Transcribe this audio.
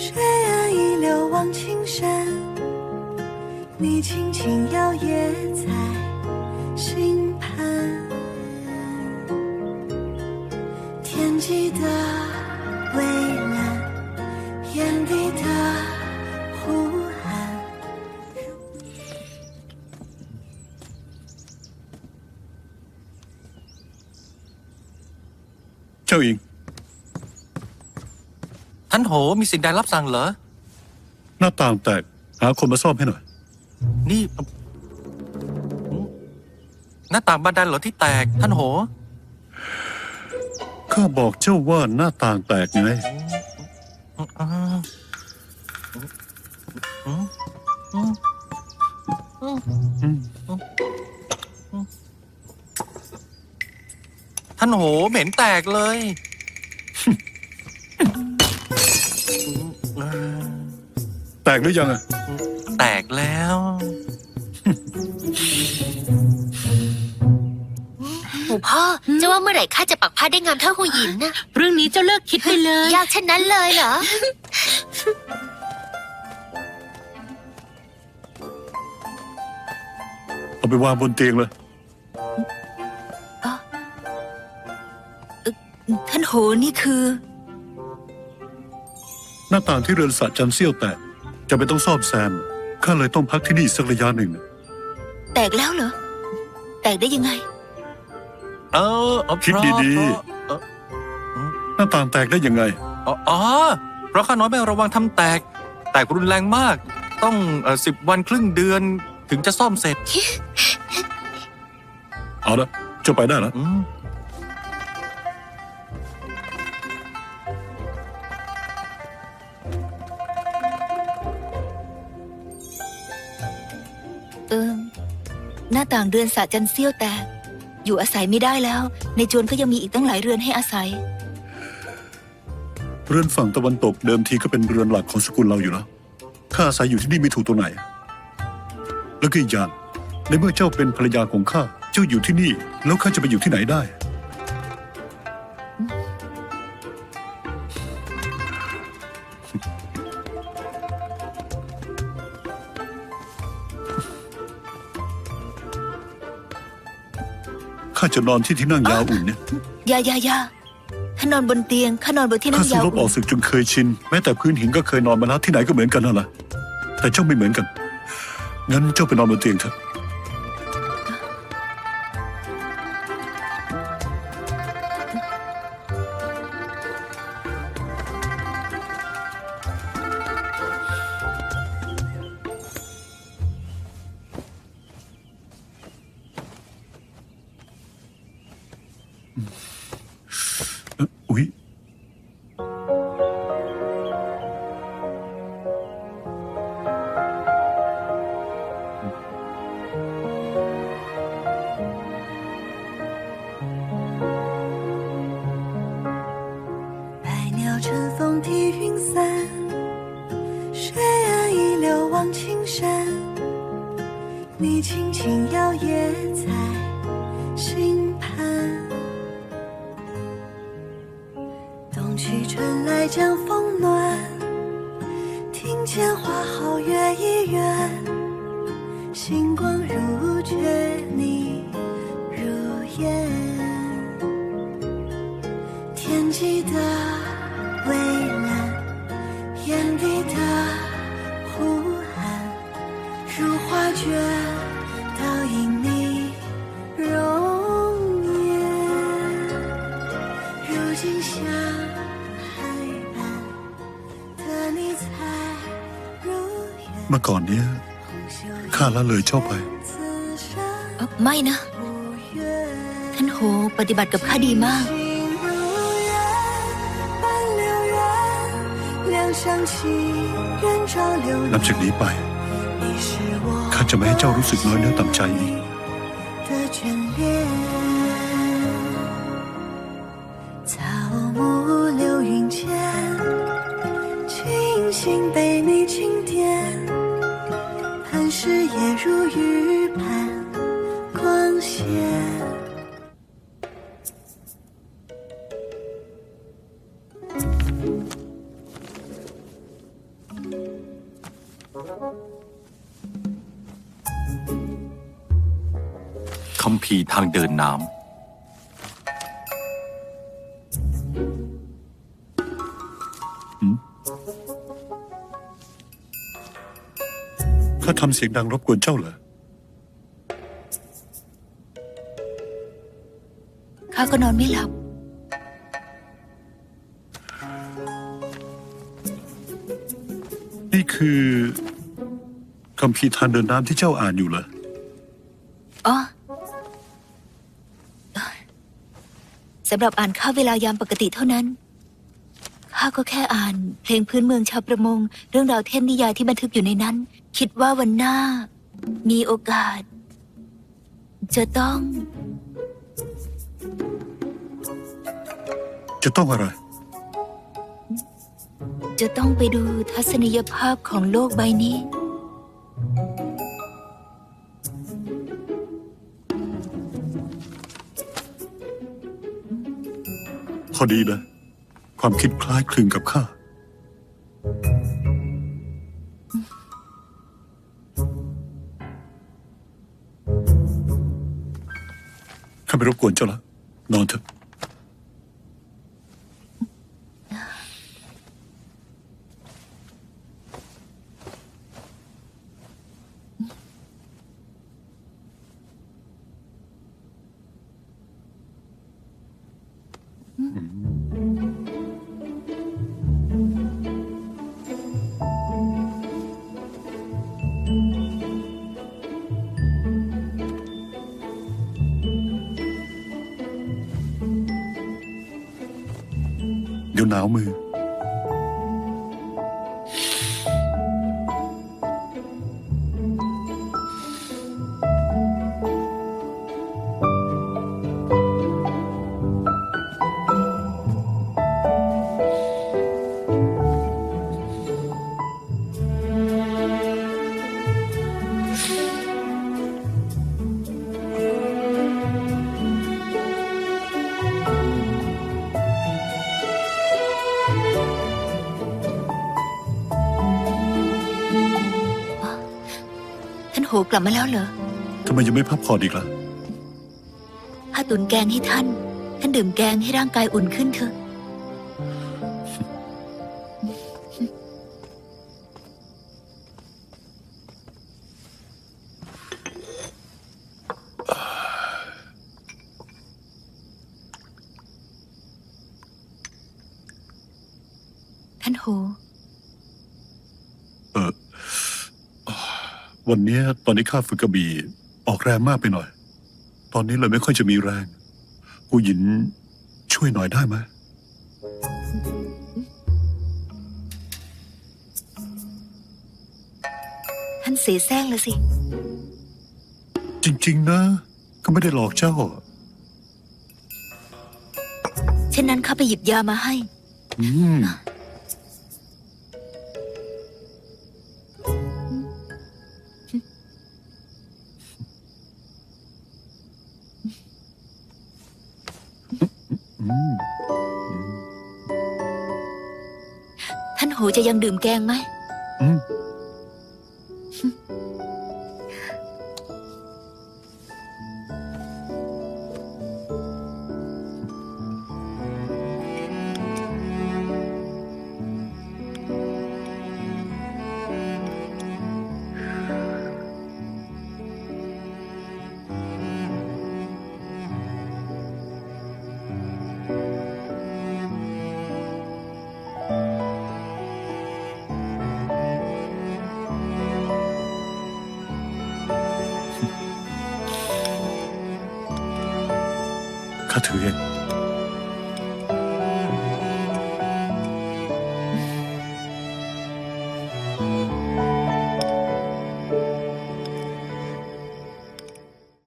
水岸已流往青山，你轻轻摇曳在心畔。天际的蔚蓝，眼底的湖岸。赵云。 นโห มีสิ่งใดรับสั่งเหรอ หน้าต่างแตก หาคนมาซ่อมให้หน่อย นี่เอ่อหืมหน้าต่างบานไดเหรอที่แตก ท่านโห ข้าบอกเจ้าว่าหน้าต่างแตกไงอ่าอืมอืมอืมอืมท่านโหเหม็นแตกเลย ตกหรือยังอะแตกแล้ว หมูพ่อจะว่าเมื่อไหร่ข้าจะปักผ้าได้งามเท่าหูหยินน่ะเรื่องนี้เจ้าเลิกคิดไปเลย ยากเช่นนั้นเลยเหรอ เอาไปวางบนเตียงเลย ท่านโหนี่คือ หน้าต่างที่เรือนสระจันเซี่ยวแตก จะไปต้องซ่อมแซม ข้าเลยต้องพักที่นี่สักระยะหนึ่ง แตกแล้วเหรอ แตกได้ยังไง เออเออคิดเพราะดีเพราะเออๆหน้าต่างแตกได้ยังไงอ๋ออ๋อเพราะข้าน้อยไม่ระวังทำแตก แตกรุนแรงมาก ต้องสิบวันครึ่งเดือนถึงจะซ่อมเสร็จเอาละเจ้าไปได้แล้วอืม หน้าต่างเรือนสะจันเซี่ยวแตก อยู่อาศัยไม่ได้แล้ว ในจวนก็ยังมีอีกตั้งหลายเรือนให้อาศัย เรือนฝั่งตะวันตกเดิมทีก็เป็นเรือนหลักของสกุลเราอยู่แล้วข้าอาศัยอยู่ที่นี่ไม่ถูกตัวไหน แล้วก็อีกอย่างในเมื่อเจ้าเป็นภรรยาของข้า เจ้าอยู่ที่นี่ แล้วข้าจะไปอยู่ที่ไหนได้ จะนอนที่ที่นั่งยาวอุ่นเนี่ยอยาอยาอยาข้านอนบนเตียงข้านอนบนที่นั่ข้างสู้ยาวรบออกศึกจนเคยชิน แม้แต่พื้นหินก็เคยนอนมาแล้วที่ไหนก็เหมือนกันนั่นแหละแต่เจ้าไม่เหมือนกัน งั้นเจ้าไปนอนบนเตียงเถอะ 摇曳在心畔，冬去春来江风暖，庭前花好月已圆，星光如却你如烟。天际的蔚蓝，眼底的呼喊，如画卷 เมื่อก่อนเนี้ยข้าละเลยเจ้าไปไม่นะ ท่านโหปฏิบัติกับข้าดีมาก นับจากนี้ไป ข้าจะไม่ให้เจ้ารู้สึกน้อยเนื้อต่ำใจอีก。 磐石也如玉般光鲜。 คำพีร์ทางเดินน้ ข้ ทำเสียงดังรบกวนเจ้าเหรอ ข้าก็นอนไม่หลับ นี่คือคำพีร์ทางเดินน้ำที่เจ้าอ่านอยู่เหรอ อ๋อสำหรับอ่านข้าเวลายามปกติเท่านั้น ข้าก็แค่อ่าน เพลงพื้นเมืองชาวประมง เรื่องราวเทพนิยายที่บันทึกอยู่ในนั้น คิดว่าวันหน้า มีโอกาส จะต้อง จะต้องอะไร จะต้องไปดูทัศนียภาพของโลกใบนี้ พอดีนะ ความคิดคล้ายคลึงกับข้า ข้าไม่รบกวนเจ้าละ นอนเถอะ เดี๋ยวหนาวมือ โหกลับมาแล้วเหรอทำไมยังไม่พักผ่อนอีกล่ะถ้าตุนแกงให้ท่าน ท่านดื่มแกงให้ร่างกายอุ่นขึ้นเถอะ ท่านโห เออ วันเนี้ยตอนนี้ข้าฝึกกระบี่ออกแรงมากไปหน่อย ตอนนี้เลยไม่ค่อยจะมีแรงกูหยินช่วยหน่อยได้ไหมท่านเสียแซงแล้วสิ จริง ๆ นะ ก็ไม่ได้หลอกเจ้า เช่นนั้นข้าไปหยิบยามาให้ อืม ท่านโหจะ ยังดื่